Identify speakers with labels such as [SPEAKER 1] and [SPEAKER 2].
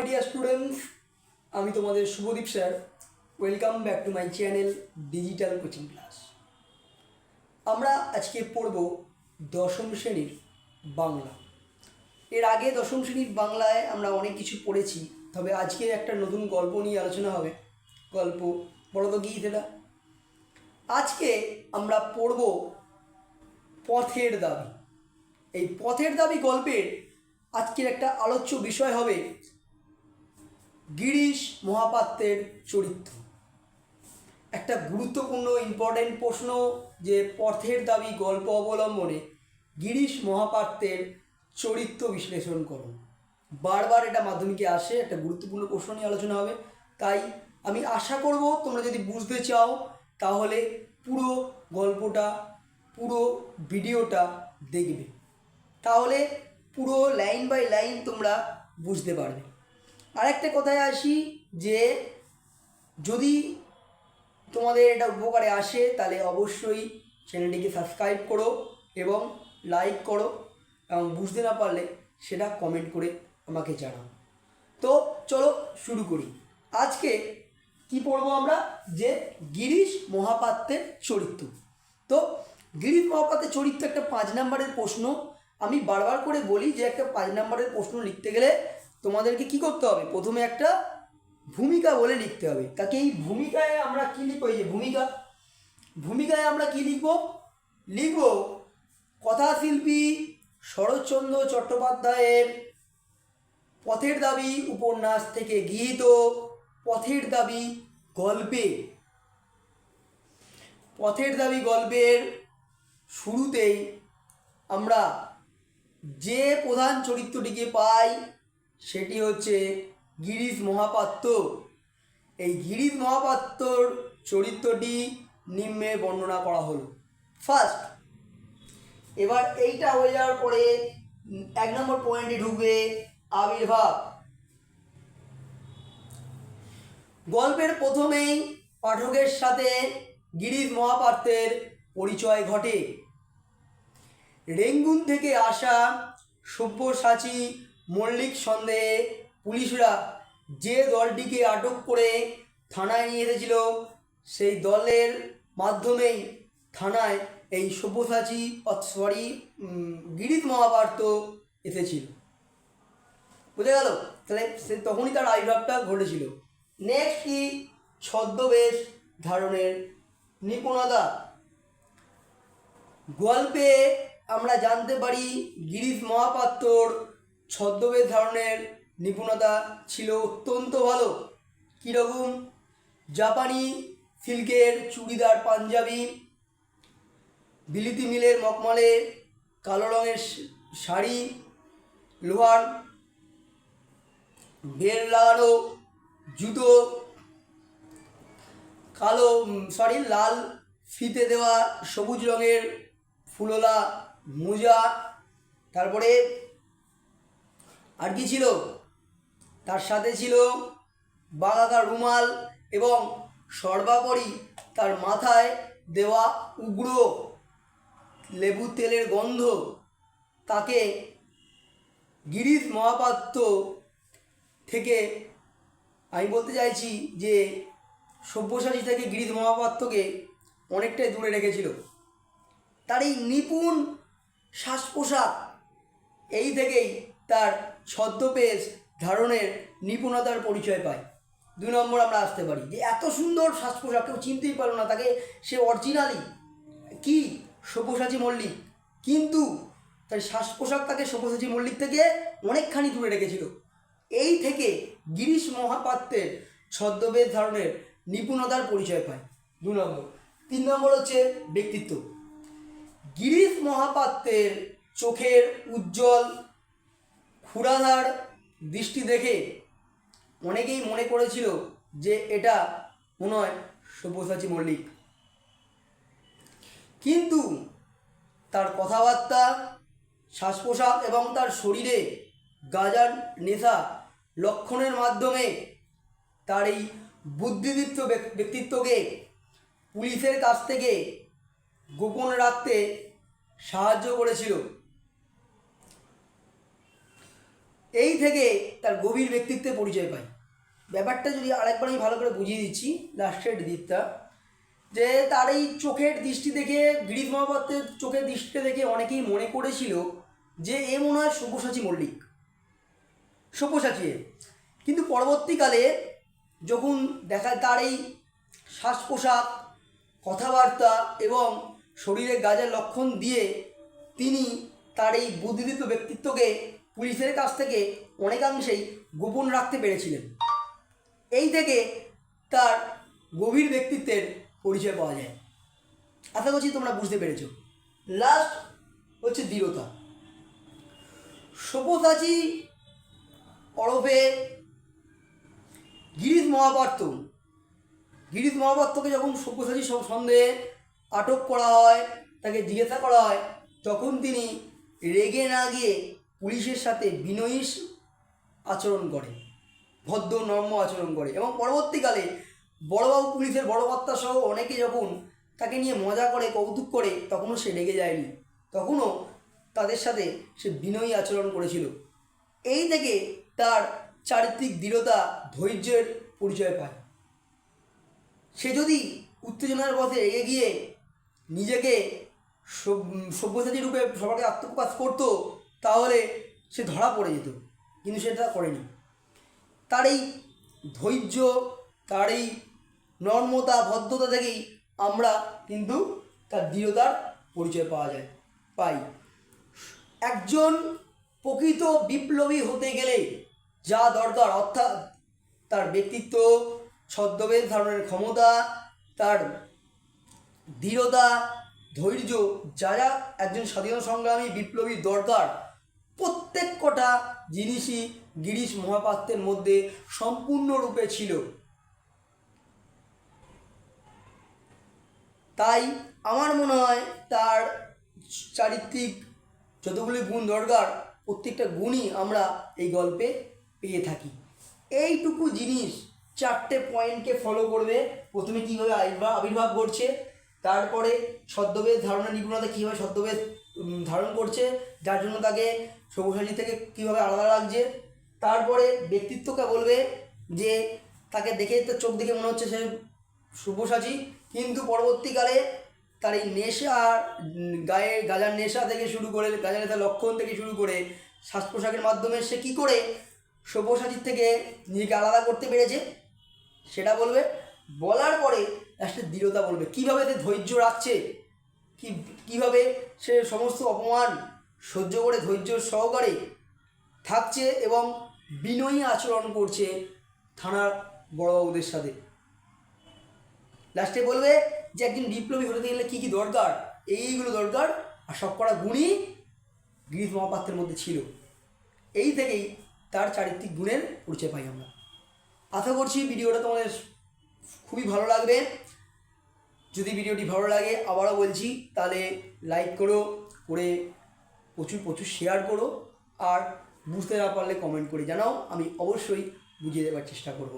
[SPEAKER 1] My dear students আমি তোমাদের Subhadeep sir. Welcome back to my channel digital coaching class আমরা আজকে পড়ব দশম শ্রেণির বাংলা। এর আগে দশম শ্রেণির বাংলায় আমরা অনেক কিছু পড়েছি, তবে আজকে একটা নতুন গল্প নিয়ে আলোচনা হবে। গল্প বড় তো সেটা? আজকে আমরা পড়ব পথের দাবি। এই পথের দাবি গল্পের আজকের একটা আলোচ্য বিষয় হবে গিরিশ মহাপাত্রের চরিত্র। একটা গুরুত্বপূর্ণ ইম্পর্টেন্ট প্রশ্ন যে পথের দাবি গল্প অবলম্বনে গিরিশ মহাপাত্রের চরিত্র বিশ্লেষণ করুন। বারবার এটা মাধ্যমিকে আসে, একটা গুরুত্বপূর্ণ প্রশ্ন নিয়ে আলোচনা হবে। তাই আমি আশা করব তোমরা যদি বুঝতে চাও, তাহলে পুরো গল্পটা, পুরো ভিডিওটা দেখবে। তাহলে পুরো লাইন বাই লাইন তোমরা বুঝতে পারবে। আরেকটা কথায় আসি যে, যদি তোমাদের এটা উপকারে আসে, তাহলে অবশ্যই চ্যানেলটিকে সাবস্ক্রাইব করো এবং লাইক করো এবং বুঝতে না পারলে সেটা কমেন্ট করে আমাকে জানাও। তো চলো শুরু করি। আজকে কি পড়ব আমরা? যে গিরিশ মহাপাত্রের চরিত্র। তো গিরিশ মহাপাত্রের চরিত্র একটা পাঁচ নাম্বারের প্রশ্ন। আমি বারবার করে বলি যে, একটা পাঁচ নাম্বারের প্রশ্ন লিখতে গেলে তোমাদেরকে কি করতে হবে? প্রথমে একটা ভূমিকা বলে লিখতে হবে। তাকে এই ভূমিকায় আমরা কি লিখব? এই যে ভূমিকা। ভূমিকায় আমরা কি লিখব? লিখব কথাশিল্পী শরৎচন্দ্র চট্টোপাধ্যায়ের পথের দাবি উপন্যাস থেকে গৃহীত পথের দাবি গল্পে। পথের দাবি গল্পের শুরুতেই আমরা যে প্রধান চরিত্রটিকে পাই সেটি হচ্ছে গিরিশ মহাপাত্র। এই গিরিশ মহাপাত্রর চরিত্রটি নিম্নে বর্ণনা করা হলো। ফার্স্ট এবার এইটা হয়ে যাওয়ার পরে এক নম্বর পয়েন্টে ঢুকবে আবির্ভাব। গল্পের প্রথমেই পাঠকের সাথে গিরিশ মহাপাত্রের পরিচয় ঘটে। রেঙ্গুন থেকে আসা সব্যসাচী মল্লিক সন্দেহে পুলিশরা যে দলটিকে আটক করে থানায় নিয়ে এসেছিল, সেই দলের মাধ্যমেই থানায় এই সব্যসাচী সরি গিরিশ মহাপাত্র এসেছিল। বুঝে গেল? তাহলে সে তখনই তার আবির্ভাবটা ঘটেছিল। নেক্সট কি? ছদ্মবেশ ধারণের নিপুণতা। গল্পে আমরা জানতে পারি গিরিশ মহাপাত্রর ছদ্মবেশ ধারণের নিপুণতা ছিল অত্যন্ত ভালো। কীরকম? জাপানি সিল্কের চুড়িদার পাঞ্জাবি, বিলিতি মিলের মকমলে কালো রঙের শাড়ি, লোহার বেল লাগানো জুতো, কালো সরি লাল ফিতে দেওয়া সবুজ রঙের ফুলোলা মোজা, তারপরে আর কি ছিল? তার সাথে ছিল বাগাকার রুমাল এবং সর্বাপরি তার মাথায় দেওয়া উগ্র লেবু তেলের গন্ধ। তাকে গিরিশ মহাপাত্র থেকে আমি বলতে চাইছি যে সব্যসাচী থেকে গিরিশ মহাপাত্রকে অনেকটাই দূরে রেখেছিল। তার এই নিপুণ শ্বাস এই থেকেই তার ছদ্মবেশ ধারণের নিপুণতার পরিচয় পায়। দুই নম্বর আমরা আসতে পারি যে এত সুন্দর শ্বাস পোশাক কেউ চিনতেই পারল না তাকে, সে অরিজিনালি কি? সব্যসাচী মল্লিক। কিন্তু তার শ্বাস পোশাক তাকে সব্যসাচী মল্লিক থেকে অনেকখানি দূরে রেখেছিল। এই থেকে গিরিশ মহাপাত্রের ছদ্মবেশ ধারণের নিপুণতার পরিচয় পায়। দু নম্বর। তিন নম্বর হচ্ছে ব্যক্তিত্ব। গিরিশ মহাপাত্রের চোখের উজ্জ্বল ক্ষুরাধার দৃষ্টি দেখে অনেকেই মনে করেছিল যে এটা মনে হয় সব্যসাচী মল্লিক। কিন্তু তার কথাবার্তা শ্বাস এবং তার শরীরে গাজার নেশা লক্ষণের মাধ্যমে তার এই বুদ্ধিদীপ্ত ব্যক- ব্যক্তিত্বকে পুলিশের কাছ থেকে গোপন রাখতে সাহায্য করেছিল। এই থেকে তার গভীর ব্যক্তিত্বের পরিচয় পাই। ব্যাপারটা যদি আরেকবার আমি ভালো করে বুঝিয়ে দিচ্ছি লাস্টের দিকটা, যে তার এই চোখের দৃষ্টি দেখে, গিরিশ মহাপাত্রের চোখের দৃষ্টিটা দেখে অনেকেই মনে করেছিল যে এ মনে হয় সব্যসাচী মল্লিক। সব্যসাচী কিন্তু পরবর্তীকালে যখন দেখা, তার এই শ্বাস পোশাক কথাবার্তা এবং শরীরে গাজের লক্ষণ দিয়ে তিনি তার এই বুদ্ধিদীপ্ত ব্যক্তিত্বকে পুলিশের কাছ থেকে অনেকাংশেই গোপন রাখতে পেরেছিলেন। এই থেকে তার গভীর ব্যক্তিত্বের পরিচয় পাওয়া যায়। আশা করছি তোমরা বুঝতে পেরেছ। লাস্ট হচ্ছে দৃঢ়তা। সব্যসাচী ওরফে গিরিশ মহাপাত্র। গিরিশ মহাপাত্রকে যখন সব্যসাচী সব সন্দেহে আটক করা হয়, তাকে জিজ্ঞাসা করা হয়, তখন তিনি রেগে না গিয়ে পুলিশের সাথে বিনয়ী আচরণ করে, ভদ্র নর্ম আচরণ করে এবং পরবর্তীকালে বড়বাবু পুলিশের বড় কর্তা সহ অনেকে যখন তাকে নিয়ে মজা করে, কৌতুক করে, তখনও সে রেগে যায়নি। তখনও তাদের সাথে সে বিনয়ী আচরণ করেছিল। এই থেকে তার চারিত্রিক দৃঢ়তা ধৈর্যের পরিচয় পায়। সে যদি উত্তেজনার পথে এগিয়ে গিয়ে নিজেকে সব্যসাচী রূপে সবাইকে আত্মপ্রকাশ করতো তাহলে সে ধরা পড়ে যেত, কিন্তু সেটা করেনি। তার এই ধৈর্য, তার এই নর্মতা, ভদ্রতা থেকেই আমরা কিন্তু তার দৃঢ়তার পরিচয় পাওয়া যায়, পাই। একজন প্রকৃত বিপ্লবী হতে গেলে যা দরকার, অর্থাৎ তার ব্যক্তিত্ব, ছদ্মবেশ ধারণের ক্ষমতা, তার দৃঢ়তা, ধৈর্য, যা যা একজন স্বাধীনতা সংগ্রামী বিপ্লবী দরকার প্রত্যেক কটা জিনিসই গিরিশ মহাপাত্রের মধ্যে সম্পূর্ণরূপে ছিল। তাই আমার মনে হয় তার চারিত্রিক যতগুলি গুণ দরকার প্রত্যেকটা গুণই আমরা এই গল্পে পেয়ে থাকি। এইটুকু জিনিস চারটে পয়েন্টকে ফলো করবে। প্রথমে কীভাবে আবির্ভাব আবির্ভাব ঘটছে তারপরে ছদ্মবেশ ধারণা নিপুণতা কীভাবে ছদ্মবেশ উম, ধারণ করছে, যার জন্য তাকে সবুসাচী থেকে কীভাবে আলাদা লাগছে। তারপরে ব্যক্তিত্বকে বলবে যে, তাকে দেখে তার চোখ দেখে মনে হচ্ছে সে শুভসাচী, কিন্তু পরবর্তীকালে তার এই নেশা গায়ে গাজার নেশা থেকে শুরু করে, গাজার নেশার লক্ষণ থেকে শুরু করে শ্বাস পোশাকের মাধ্যমে সে কী করে সব্যসাচীর থেকে নিজেকে আলাদা করতে পেরেছে, সেটা বলবে। বলার পরে একটা দৃঢ়তা বলবে। কীভাবে সে ধৈর্য রাখছে? কি, কীভাবে সে সমস্ত অপমান সহ্য করে ধৈর্য সহকারে থাকছে এবং বিনয়ী আচরণ করছে থানার বড়বাবুদের সাথে? লাস্টে বলবে যে একজন বিপ্লবী হতে গেলে কী কী দরকার? এইগুলো দরকার আর সব কটা গুণই গিরিশ মহাপাত্রের মধ্যে ছিল। এই থেকেই তার চারিত্রিক গুণের পরিচয় পাই আমরা। আশা করছি ভিডিওটা তোমাদের খুবই ভালো লাগবে। যদি ভিডিওটি ভালো লাগে, আবারও বলছি, তাহলে লাইক করো, করে প্রচুর প্রচুর শেয়ার করো, আর বুঝতে না পারলে কমেন্ট করে জানাও, আমি অবশ্যই বুঝিয়ে দেওয়ার চেষ্টা করব।